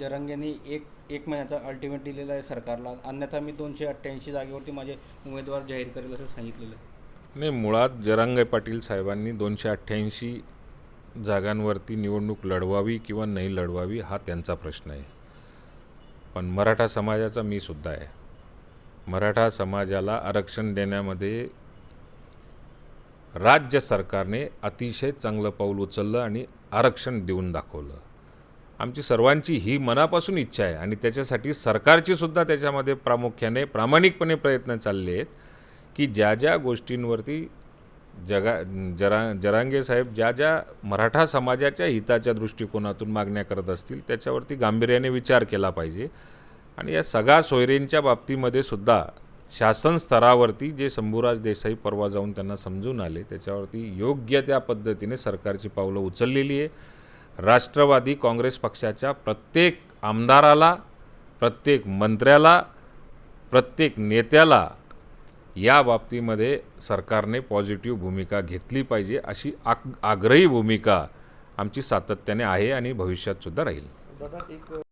जरांगेंनी एक एक महिन्याचा अल्टिमेट दिलेला आहे सरकारला. अन्यथा मी दोनशे अठ्ठ्याऐंशी जागेवरती माझे उमेदवार जाहीर करेल असं सांगितलेलं आहे. नाही मुळात जरांगे पाटील साहेबांनी दोनशे अठ्ठ्याऐंशी जागांवरती निवडणूक लढवावी किंवा नाही लढवावी हा त्यांचा प्रश्न आहे. पण मराठा समाजाचा मी सुद्धा आहे. मराठा समाजाला आरक्षण देण्यामध्ये राज्य सरकारने अतिशय चांगलं पाऊल उचललं आणि आरक्षण देऊन दाखवलं. आमची सर्वांची ही मनापासून इच्छा आहे आणि त्याच्यासाठी सरकारची सुद्धा त्याच्यामध्ये प्रामुख्याने प्रामाणिकपणे प्रयत्न चालले आहेत की ज्या ज्या गोष्टींवरती जगा जरा जरांगे साहेब ज्या ज्या मराठा समाजाच्या हिताच्या दृष्टिकोनातून मागण्या करत असतील त्याच्यावरती गांभीर्याने विचार केला पाहिजे. आणि या सगळ्या सोयरेंच्या बाबतीमध्ये सुद्धा शासन स्तरावरती जे शंभूराज देसाई परवा जाऊन त्यांना समजून आले त्याच्यावरती योग्य त्या पद्धतीने सरकारची पावलं उचललेली आहे. राष्ट्रवादी काँग्रेस पक्षाच्या प्रत्येक आमदाराला प्रत्येक मंत्र्याला प्रत्येक नेत्याला या बाबतीमध्ये सरकारने पॉझिटिव्ह भूमिका घेतली पाहिजे अशी आग आग्रही भूमिका आमची सातत्याने आहे आणि भविष्यातसुद्धा राहील. दादा एक